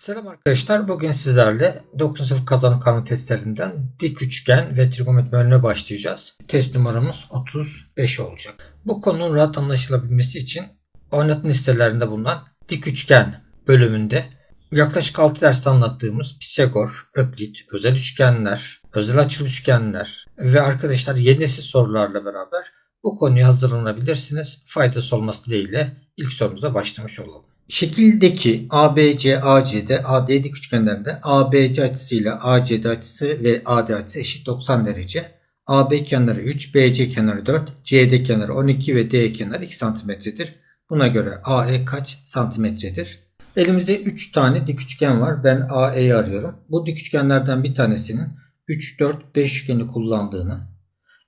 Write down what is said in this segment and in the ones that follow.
Selam arkadaşlar. Bugün sizlerle 9. sınıf kazanım kanunu testlerinden dik üçgen ve trigonometri bölümüne başlayacağız. Test numaramız 35 olacak. Bu konunun rahat anlaşılabilmesi için oynatma listelerinde bulunan dik üçgen bölümünde yaklaşık 6 derste anlattığımız Pisagor, Öklit, özel üçgenler, özel açılı üçgenler ve arkadaşlar yeni nesil sorularla beraber bu konuya hazırlanabilirsiniz. Faydası olması dileğiyle ilk sorumuza başlamış olalım. Şekildeki ABC, ACD, AD dik üçgenlerinde ABC açısıyla ACD açısı ve AD açısı eşit 90 derece. AB kenarı 3, BC kenarı 4, CD kenarı 12 ve D kenarı 2 santimetredir. Buna göre AE kaç santimetredir? Elimizde 3 tane dik üçgen var. Ben AE'yi arıyorum. Bu dik üçgenlerden bir tanesinin 3, 4, 5 üçgeni kullandığını,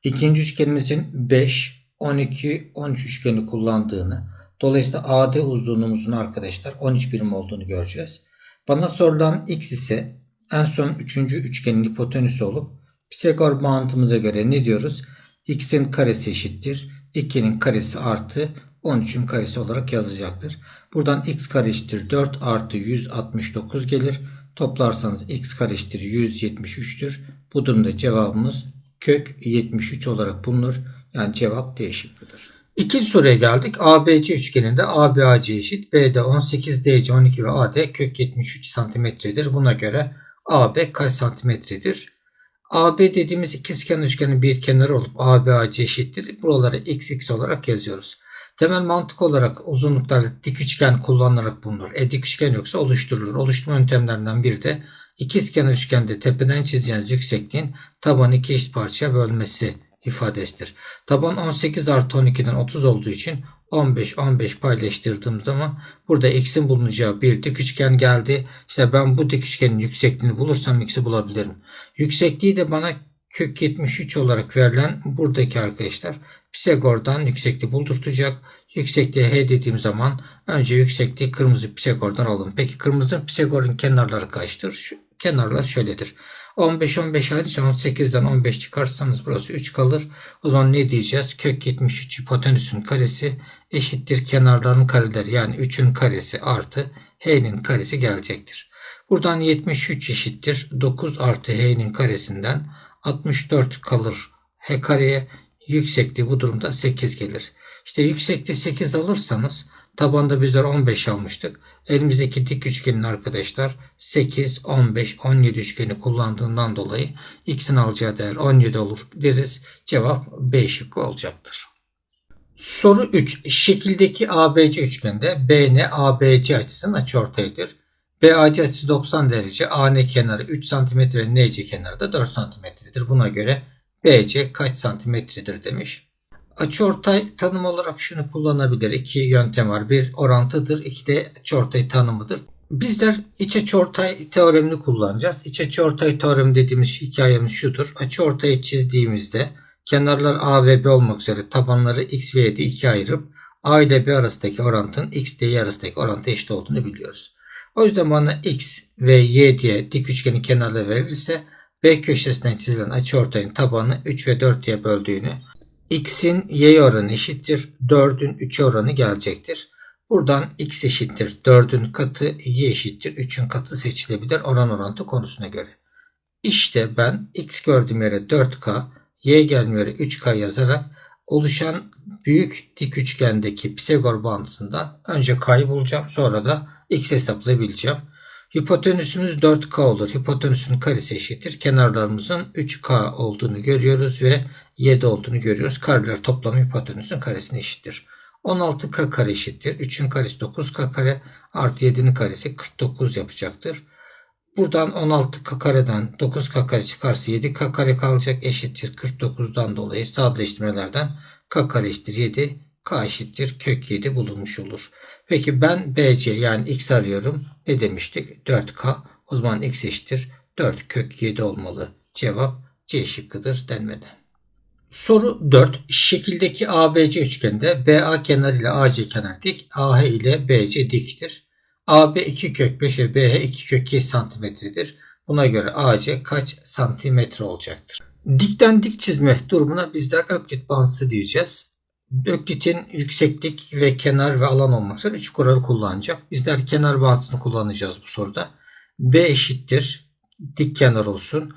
ikinci üçgenimizin 5, 12, 13 üçgeni kullandığını, Dolayısıyla AD uzunluğumuzun arkadaşlar 13 birim olduğunu göreceğiz. Bana sorulan x ise en son 3. üçgenin hipotenüsü olup Pisagor mantığımıza göre ne diyoruz? x'in karesi eşittir. 2'nin karesi artı 13'ün karesi olarak yazacaktır. Buradan x kare eşittir 4 artı 169 gelir. Toplarsanız x kare eşittir 173'tür. Bu durumda cevabımız kök 73 olarak bulunur. Yani cevap D şıkkıdır. İkinci soruya geldik. ABC üçgeninde ABAC eşit. BD 18, DC 12 ve AD kök 73 santimetredir. Buna göre AB kaç santimetredir? AB dediğimiz ikizkenar üçgenin bir kenarı olup ABAC eşittir. Buraları XX olarak yazıyoruz. Temel mantık olarak uzunluklarda dik üçgen kullanılarak bulunur. E dik üçgen yoksa oluşturulur. Oluşturma yöntemlerinden biri de ikizkenar üçgende tepeden çizeceğiniz yüksekliğin tabanı iki eşit parçaya bölmesi ifadesidir. Taban 18 artı 12'den 30 olduğu için 15 15 paylaştırdığım zaman burada x'in bulunacağı bir dik üçgen geldi. İşte ben bu dik üçgenin yüksekliğini bulursam x'i bulabilirim. Yüksekliği de bana kök 73 olarak verilen buradaki arkadaşlar Pisagor'dan yüksekliği buldurtacak. Yüksekliği h dediğim zaman önce yüksekliği kırmızı Pisagor'dan alalım. Peki kırmızı Pisagor'un kenarları kaçtır? Şu kenarlar şöyledir. 15 15 hariç 18'den 15 çıkarsanız burası 3 kalır. O zaman ne diyeceğiz? Kök 73 hipotenüsün karesi eşittir kenarların kareleri. Yani 3'ün karesi artı h'nin karesi gelecektir. Buradan 73 eşittir. 9 artı h'nin karesinden 64 kalır h kareye. Yüksekliği bu durumda 8 gelir. İşte yüksekliği 8 alırsanız tabanda bizler 15 almıştık. Elimizdeki dik üçgenin arkadaşlar 8, 15, 17 üçgeni kullandığından dolayı x'in alacağı değer 17 olur deriz. Cevap B şıkkı olacaktır. Soru 3. Şekildeki ABC üçgende BN ABC açısının açıortayıdır. BAC açısı 90 derece, AN kenarı 3 cm ve NC kenarı da 4 cm'dir. Buna göre BC kaç santimetredir demiş. Açıortay tanım olarak şunu kullanabilir. İki yöntem var. Bir orantıdır, iki de açıortay tanımıdır. Bizler iç açıortay teoremini kullanacağız. İç açıortay teoremi dediğimiz hikayemiz şudur. Açıortayı çizdiğimizde kenarlar A ve B olmak üzere tabanları X ve Y'de ikiye ayırıp A ile B arasındaki orantının X ile Y arasındaki orantı eşit olduğunu biliyoruz. O yüzden bana X ve Y diye dik üçgenin kenarları verilirse B köşesinden çizilen açıortayın tabanı 3 ve 4 diye böldüğünü x'in y oranı eşittir 4'ün 3 oranı gelecektir. Buradan x eşittir 4'ün katı y eşittir 3'ün katı seçilebilir oran orantı konusuna göre. İşte ben x gördüğüm yere 4k, y geldiğim yere 3k yazarak oluşan büyük dik üçgendeki Pisagor bağıntısından önce k'yı bulacağım sonra da x hesaplayabileceğim. Hipotenüsümüz 4K olur. Hipotenüsün karesi eşittir. Kenarlarımızın 3K olduğunu görüyoruz ve 7 olduğunu görüyoruz. Kareler toplamı hipotenüsün karesine eşittir. 16K kare eşittir. 3'ün karesi 9K kare artı 7'nin karesi 49 yapacaktır. Buradan 16K kareden 9K kare çıkarsa 7K kare kalacak eşittir 49'dan dolayı sadeleştirmelerden K kare eşittir 7 K eşittir kök 7 bulunmuş olur. Peki ben BC yani X arıyorum. Ne demiştik? 4K. O zaman X eşittir 4 kök 7 olmalı. Cevap C şıkkıdır denmeden. Soru 4. Şekildeki ABC üçgende BA kenar ile AC kenar dik, AH ile BC diktir. AB 2 kök 5 ve BH 2 kök 2 santimetredir. Buna göre AC kaç santimetre olacaktır? Dikten dik çizme durumuna bizler Öklit bağıntısı diyeceğiz. Öklit'in yükseklik ve kenar ve alan olmak üzere 3 kuralı kullanacak. Bizler kenar bağıntısını kullanacağız bu soruda. B eşittir dik kenar olsun.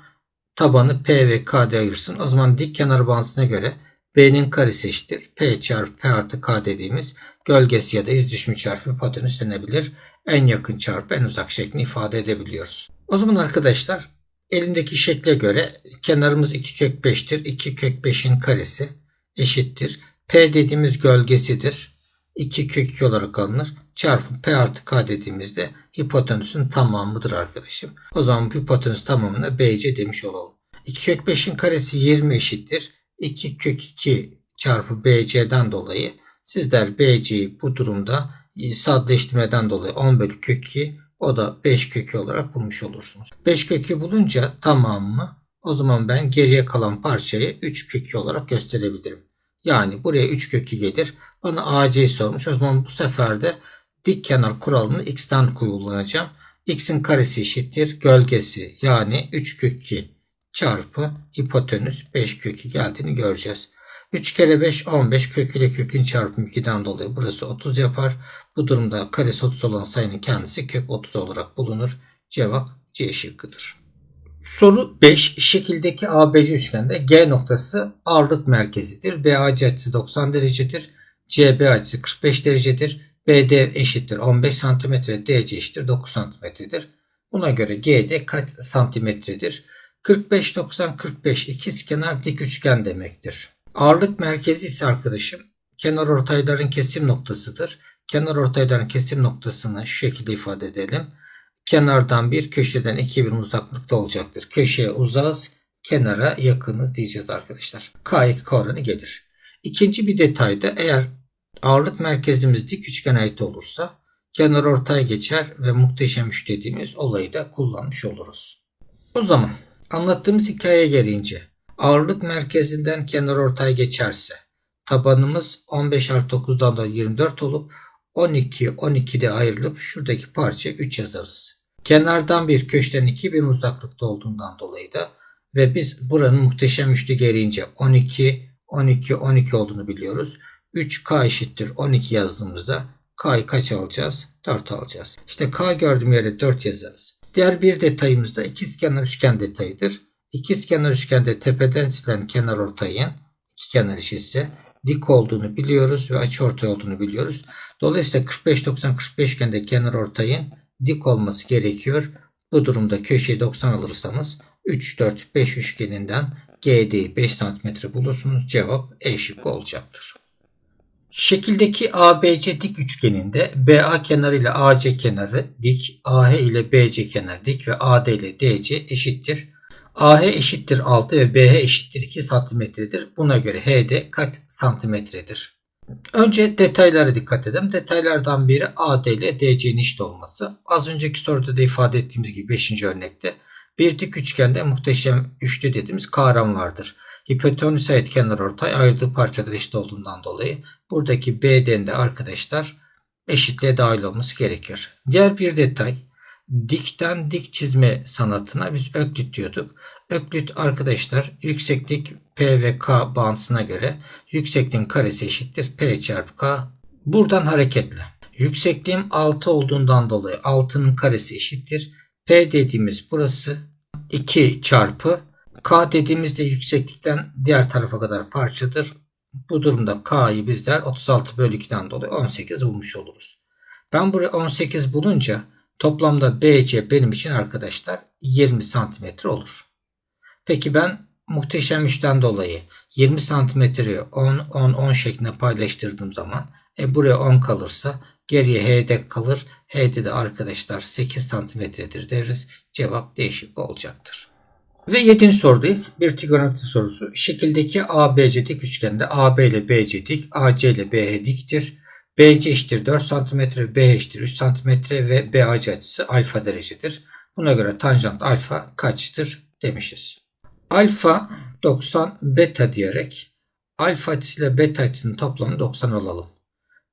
Tabanı P ve KD ayırsın. O zaman dik kenar bağıntısına göre B'nin karesi eşittir. P çarpı P artı K dediğimiz gölgesi ya da iz düşümü çarpı hipotenüs denebilir. En yakın çarpı en uzak şeklini ifade edebiliyoruz. O zaman arkadaşlar elimdeki şekle göre kenarımız 2 kök 5'tir. 2 kök 5'in karesi eşittir. P dediğimiz gölgesidir. 2 kök 2 olarak alınır. Çarpı P artı K dediğimizde hipotenüsün tamamıdır arkadaşım. O zaman hipotenüs tamamına BC demiş olalım. 2 kök 5'in karesi 20 eşittir. 2 kök 2 çarpı BC'den dolayı sizler BC'yi bu durumda sadeleştirmeden dolayı 10 bölü kök 2 o da 5 kökü olarak bulmuş olursunuz. 5 kökü bulunca tamamını o zaman ben geriye kalan parçayı 3 kökü olarak gösterebilirim. Yani buraya 3 kökü gelir. Bana AC sormuş. O zaman bu sefer de dik kenar kuralını x'ten kullanacağım. x'in karesi eşittir gölgesi yani 3 kök 2 çarpı hipotenüs 5 kök 2 geldiğini göreceğiz. 3 kere 5 15 kök ile kökün çarpımı 2'den dolayı burası 30 yapar. Bu durumda karesi 30 olan sayının kendisi kök 30 olarak bulunur. Cevap C şıkkıdır. Soru 5. Şekildeki ABC üçgende G noktası ağırlık merkezidir. BAC açısı 90 derecedir. CB açısı 45 derecedir. BD eşittir 15 cm, DC eşittir 9 cm'dir. Buna göre GD kaç santimetredir? 45 90 45 ikizkenar dik üçgen demektir. Ağırlık merkezi ise arkadaşım kenar ortayların kesim noktasıdır. Kenar ortayların kesim noktasını şu şekilde ifade edelim. Kenardan bir köşeden iki birim uzaklıkta olacaktır. Köşeye uzağız, kenara yakınız diyeceğiz arkadaşlar. K2 oranı gelir. İkinci bir detayda eğer ağırlık merkezimiz dik üçgen ait olursa kenar ortaya geçer ve muhteşem üç dediğimiz olayı da kullanmış oluruz. O zaman anlattığımız hikaye gereğince ağırlık merkezinden kenar ortaya geçerse tabanımız 15 artı 9'dan da 24 olup 12 12'de ayrılıp şuradaki parça 3 yazarız. Kenardan bir köşeden 2 bir uzaklıkta olduğundan dolayı da ve biz buranın muhteşem üçlü gereğince 12 12 12 olduğunu biliyoruz. 3K eşittir 12 yazdığımızda K'yı kaç alacağız? 4 alacağız. İşte K gördüğüm yere 4 yazarız. Diğer bir detayımız da ikizkenar üçgen detayıdır. İkizkenar üçgende tepeden çizilen kenar ortayın iki kenar eşitse dik olduğunu biliyoruz ve açı ortay olduğunu biliyoruz. Dolayısıyla 45-90-45 üçgende kenar ortayın dik olması gerekiyor. Bu durumda köşeyi 90 alırsanız 3-4-5 üçgeninden GD'yi 5 cm bulursunuz. Cevap E olacaktır. Şekildeki ABC dik üçgeninde BA kenarı ile AC kenarı dik, AH ile BC kenarı dik ve AD ile DC eşittir. AH eşittir 6 ve BH eşittir 2 santimetredir. Buna göre HD kaç santimetredir? Önce detaylara dikkat edelim. Detaylardan biri AD ile DC'nin eşit olması. Az önceki soruda da ifade ettiğimiz gibi 5. örnekte bir dik üçgende muhteşem üçlü dediğimiz kavram vardır. Hipotenüs ait kenar ortay ayırdığı parçalar eşit olduğundan dolayı buradaki BD'nin de arkadaşlar eşitliğe dahil olması gerekiyor. Diğer bir detay dikten dik çizme sanatına biz öklit diyorduk. Öklit arkadaşlar yükseklik P ve K bağıntısına göre yüksekliğin karesi eşittir P çarpı K. Buradan hareketle. Yüksekliğim 6 olduğundan dolayı 6'nın karesi eşittir. P dediğimiz burası 2 çarpı K dediğimizde yükseklikten diğer tarafa kadar parçadır. Bu durumda K'yı bizler 36 bölü 2'den dolayı 18 bulmuş oluruz. Ben buraya 18 bulunca Toplamda BC benim için arkadaşlar 20 santimetre olur. Peki ben muhteşem üçten dolayı 20 santimetreyi 10 10 10 şeklinde paylaştırdığım zaman e buraya 10 kalırsa geriye HD kalır. HD de arkadaşlar 8 santimetredir deriz. Cevap değişik olacaktır. Ve 7. sorudayız. Bir trigonometri sorusu. Şekildeki ABC dik üçgende AB ile BC dik, AC ile BH diktir. BC eşittir 4 cm, B eşittir 3 cm ve BAC açısı alfa derecedir. Buna göre tanjant alfa kaçtır demişiz. Alfa 90 beta diyerek alfa açısıyla beta açısının toplamı 90 alalım.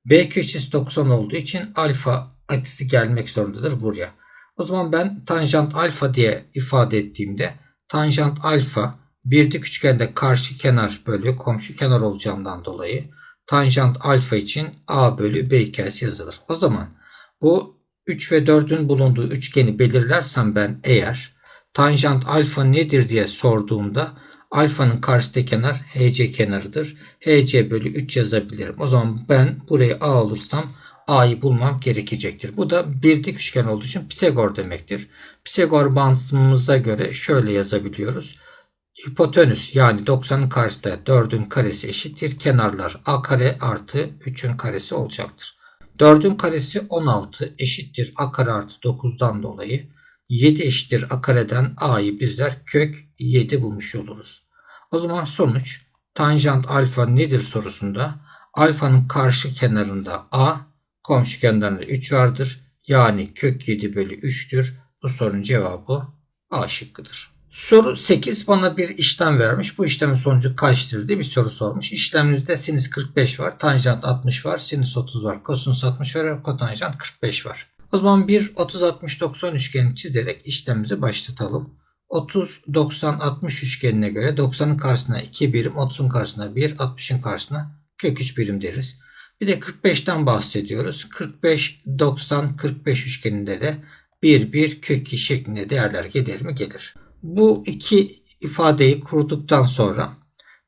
B köşesi 90 olduğu için alfa açısı gelmek zorundadır buraya. O zaman ben tanjant alfa diye ifade ettiğimde tanjant alfa bir dik üçgende karşı kenar bölü komşu kenar olacağından dolayı tanjant alfa için a bölü b hikayesi yazılır. O zaman bu 3 ve 4'ün bulunduğu üçgeni belirlersem ben eğer tanjant alfa nedir diye sorduğumda alfanın karşıdaki kenar HC kenarıdır. HC bölü 3 yazabilirim. O zaman ben burayı A alırsam A'yı bulmam gerekecektir. Bu da bir dik üçgen olduğu için Pisagor demektir. Pisagor bağıntımıza göre şöyle yazabiliyoruz. Hipotenüs yani 90'ın karşısında 4'ün karesi eşittir. Kenarlar A kare artı 3'ün karesi olacaktır. 4'ün karesi 16 eşittir A kare artı 9'dan dolayı 7 eşittir A kareden A'yı bizler kök 7 bulmuş oluruz. O zaman sonuç tanjant alfa nedir sorusunda alfanın karşı kenarında A, komşu kenarında 3 vardır. Yani kök 7 bölü 3'tür. Bu sorunun cevabı A şıkkıdır. Soru 8 bana bir işlem vermiş. Bu işlemin sonucu kaçtır diye bir soru sormuş. İşlemimizde sinüs 45 var, tanjant 60 var, sinüs 30 var, kosinüs 60 var kotanjant 45 var. O zaman bir 30-60-90 üçgeni çizerek işlemimizi başlatalım. 30-90-60 üçgenine göre 90'ın karşısına 2 birim, 30'un karşısına 1, 60'ın karşısına kök 3 birim deriz. Bir de 45'ten bahsediyoruz. 45-90-45 üçgeninde de 1, 1, kök 2 şeklinde değerler gelir mi? Gelir. Bu iki ifadeyi kurduktan sonra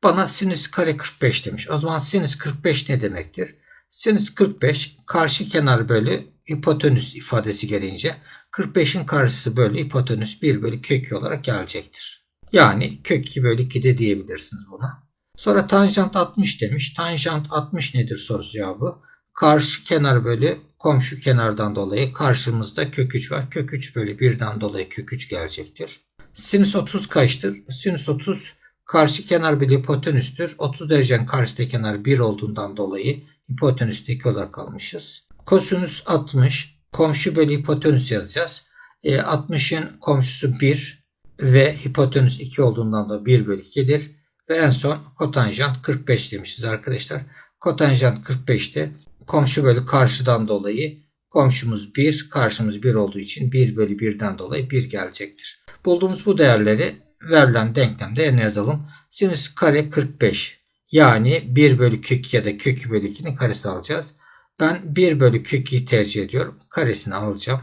bana sinüs kare 45 demiş. O zaman sinüs 45 ne demektir? Sinüs 45 karşı kenar bölü hipotenüs ifadesi gelince 45'in karşısı bölü hipotenüs 1 bölü kök olarak gelecektir. Yani kök 2 bölü 2 de diyebilirsiniz buna. Sonra tanjant 60 demiş. Tanjant 60 nedir sorusu cevabı? Karşı kenar bölü komşu kenardan dolayı karşımızda kök 3 var. Kök 3 bölü 1'den dolayı kök 3 gelecektir. Sinüs 30 kaçtır? Sinüs 30 karşı kenar bölü hipotenüstür. 30 derecenin karşıdaki kenar 1 olduğundan dolayı hipotenüste 2 olarak kalmışız. Kosinüs 60 komşu bölü hipotenüs yazacağız. E, 60'ın komşusu 1 ve hipotenüs 2 olduğundan da 1 bölü 2'dir. Ve en son kotanjant 45 demişiz arkadaşlar. Kotanjant 45'te komşu bölü karşıdan dolayı komşumuz 1, karşımız 1 olduğu için 1 bölü 1'den dolayı 1 gelecektir. Bulduğumuz bu değerleri verilen denklemde yerine yazalım. Sinüs kare 45 yani 1 bölü kök ya da kök bölü 2'nin karesi alacağız. Ben 1 bölü kök 2 tercih ediyorum. Karesini alacağım.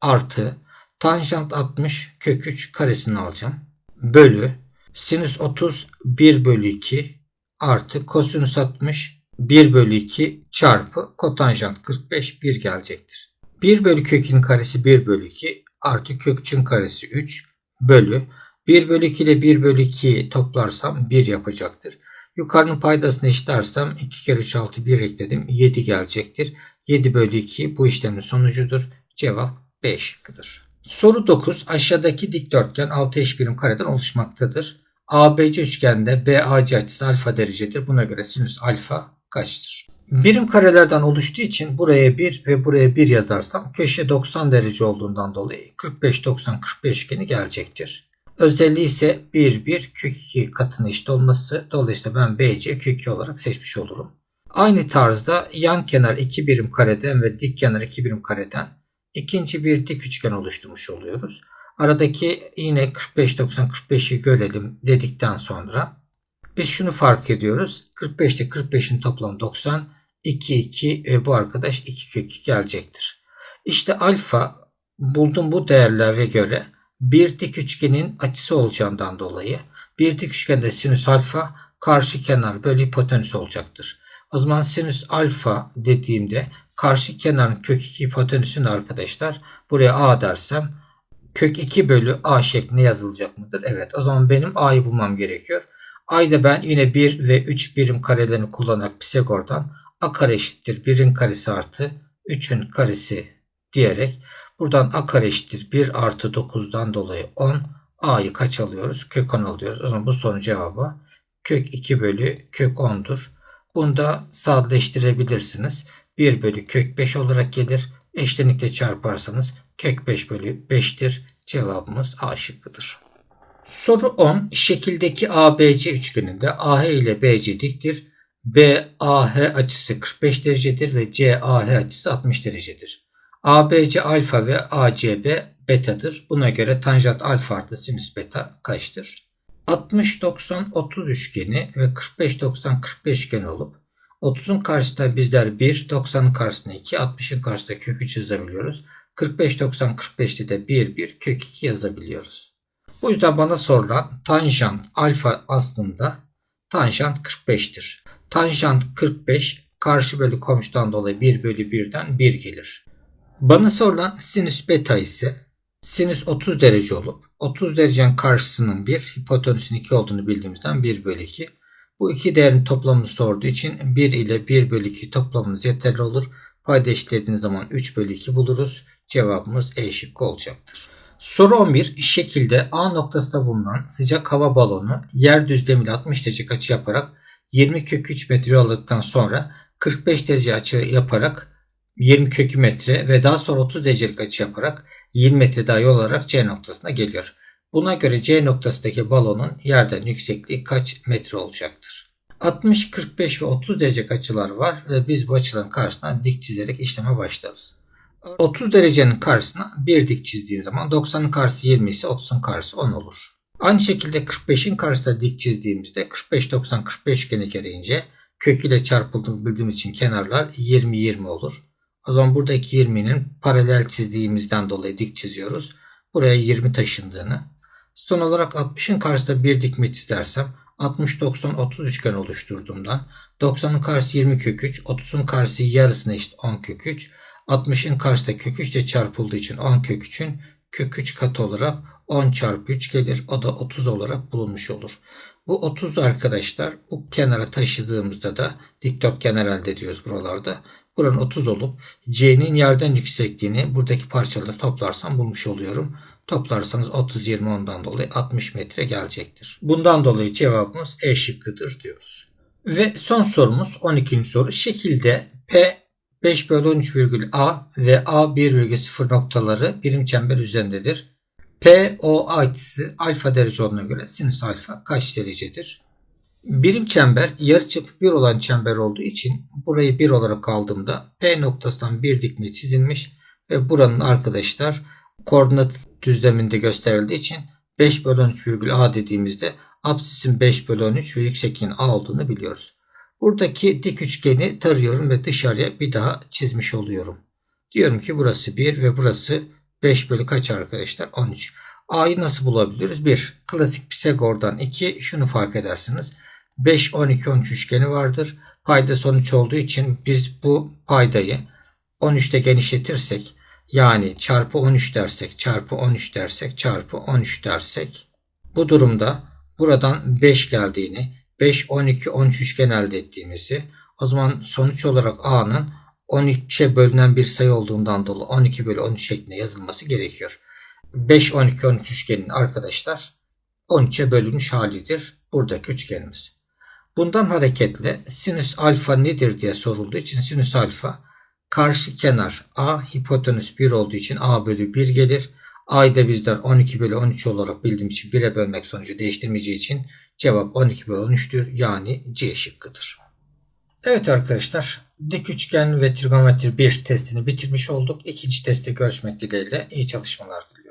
Artı tanjant 60 kök 3 karesini alacağım. Bölü sinüs 30 1 bölü 2 artı kosinüs 60 1 bölü 2 çarpı kotanjant 45 1 gelecektir. 1 bölü kökün karesi 1 bölü 2 artı kökçün karesi 3 bölü 1 bölü 2 ile 1 bölü 2 toplarsam 1 yapacaktır. Yukarının paydasını eşitlersem 2 kere 3 6 1 ekledim 7 gelecektir. 7 bölü 2 bu işlemin sonucudur. Cevap B şıkkıdır. Soru 9 aşağıdaki dikdörtgen 6 eş birim kareden oluşmaktadır. ABC üçgende BAC açısı alfa derecedir. Buna göre sinüs alfa kaçtır? Birim karelerden oluştuğu için buraya 1 ve buraya 1 yazarsam köşe 90 derece olduğundan dolayı 45-90-45 üçgeni gelecektir. Özelliği ise 1 1 kök 2 katına eşit olması. Dolayısıyla ben BC kök 2 olarak seçmiş olurum. Aynı tarzda yan kenar 2 birim kareden ve dik kenar 2 birim kareden ikinci bir dik üçgen oluşturmuş oluyoruz. Aradaki yine 45-90-45'i görelim dedikten sonra biz şunu fark ediyoruz. 45 ile 45'in toplamı 90. 2 2 ve bu arkadaş 2 kök 2 gelecektir. İşte alfa buldum bu değerlere göre bir dik üçgenin açısı olacağından dolayı bir dik üçgende sinüs alfa karşı kenar bölü hipotenüs olacaktır. O zaman sinüs alfa dediğimde karşı kenarın kök 2 hipotenüsün arkadaşlar buraya a dersem kök 2 bölü a şeklinde yazılacak mıdır? Evet o zaman benim a'yı bulmam gerekiyor. A'yı ben yine 1 ve 3 birim karelerini kullanarak Pisagor'dan a kare eşittir 1'in karesi artı 3'ün karesi diyerek buradan a kare eşittir 1 artı 9'dan dolayı 10 a'yı kaç alıyoruz? Kök 10 alıyoruz. O zaman bu sorunun cevabı kök 2 bölü kök 10'dur. Bunu da sadeleştirebilirsiniz. 1 bölü kök 5 olarak gelir. Eşlenikle çarparsanız kök 5 bölü 5'tir. Cevabımız A şıkkıdır. Soru 10. Şekildeki ABC üçgeninde AH ile BC diktir. BAH açısı 45 derecedir ve CAH açısı 60 derecedir. ABC alfa ve ACB betadır. Buna göre tanjant alfa artı sinüs beta kaçtır? 60-90-30 üçgeni ve 45-90-45 üçgeni olup 30'un karşısında bizler 1, 90'ın karşısında 2, 60'ın karşısında kök 3 yazabiliyoruz. 45 90 45'te de 1 1 kök 2 yazabiliyoruz. Bu yüzden bana sorulan tanjant alfa aslında tanjant 45'tir. Tanjant 45 karşı bölü komşudan dolayı 1 bölü 1'den 1 gelir. Bana sorulan sinüs beta ise sinüs 30 derece olup 30 derecenin karşısının 1, hipotenüsün 2 olduğunu bildiğimizden 1 bölü 2. Bu iki değerin toplamını sorduğu için 1 ile 1 bölü 2 toplamınız yeterli olur. Payda eşitlediğiniz zaman 3 bölü 2 buluruz. Cevabımız E şıkkı olacaktır. Soru 11. Şekilde A noktasında bulunan sıcak hava balonu yer düzlemiyle 60 derece açı yaparak 20 kök 3 metre aldıktan sonra 45 derece açı yaparak 20 kök metre ve daha sonra 30 derecelik açı yaparak 20 metre daha yol alarak C noktasına geliyor. Buna göre C noktasındaki balonun yerden yüksekliği kaç metre olacaktır? 60, 45 ve 30 derece açılar var ve biz bu açıların karşısına dik çizerek işleme başlarız. 30 derecenin karşısına bir dik çizdiğim zaman 90'ın karşısı 20 ise 30'un karşısı 10 olur. Aynı şekilde 45'in karşısına dik çizdiğimizde 45 90 45 üçgeni gereğince kök ile çarpıldığını bildiğimiz için kenarlar 20 20 olur. O zaman buradaki 20'nin paralel çizdiğimizden dolayı dik çiziyoruz. Buraya 20 taşındığını. Son olarak 60'ın karşısında bir dikme çizersem 60 90 30 üçgen oluşturduğumdan 90'ın karşısı 20 kök 3, 30'un karşısı yarısına eşit 10 kök 3. 60'ın karşısında kök 3 ile çarpıldığı için 10 kök 3'ün kök 3 katı olarak 10 çarpı 3 gelir. O da 30 olarak bulunmuş olur. Bu 30 arkadaşlar bu kenara taşıdığımızda da dikdörtgen elde ediyoruz buralarda. Buranın 30 olup C'nin yerden yüksekliğini buradaki parçaları toplarsam bulmuş oluyorum. Toplarsanız 30 20 ondan dolayı 60 metre gelecektir. Bundan dolayı cevabımız E şıkkıdır diyoruz. Ve son sorumuz 12. soru. Şekilde P 5 bölü 13 virgül A ve A 1 virgül 0 noktaları birim çember üzerindedir. P o açısı alfa derece olduğuna göre sinüs alfa kaç derecedir? Birim çember yarıçapı 1 olan çember olduğu için burayı 1 olarak aldığımda P noktasından bir dikme çizilmiş ve buranın arkadaşlar koordinat düzleminde gösterildiği için 5 bölü 13 virgül A dediğimizde absisin 5 bölü 13 ve yüksekliğin A olduğunu biliyoruz. Buradaki dik üçgeni tarıyorum ve dışarıya bir daha çizmiş oluyorum. Diyorum ki burası 1 ve burası 5 bölü kaç arkadaşlar? 13. A'yı nasıl bulabiliriz? 1. Klasik Pisagor'dan 2. Şunu fark edersiniz. 5, 12, 13 üçgeni vardır. Payda sonuç olduğu için biz bu paydayı 13'te genişletirsek yani çarpı 13 dersek çarpı 13 dersek çarpı 13 dersek bu durumda buradan 5 geldiğini 5, 12, 13 üçgen elde ettiğimizi o zaman sonuç olarak A'nın 13'e bölünen bir sayı olduğundan dolayı 12 bölü 13 şeklinde yazılması gerekiyor. 5, 12, 13 üçgenin arkadaşlar 13'e bölünmüş halidir buradaki üçgenimiz. Bundan hareketle sinüs alfa nedir diye sorulduğu için sinüs alfa karşı kenar A hipotenüs 1 olduğu için A bölü 1 gelir. A'yı da bizler 12 bölü 13 olarak bildiğim için 1'e bölmek sonucu değiştirmeyeceği için cevap 12 bölü 13'tür. Yani C şıkkıdır. Evet arkadaşlar dik üçgen ve trigonometri 1 testini bitirmiş olduk. İkinci testte görüşmek dileğiyle iyi çalışmalar diliyorum.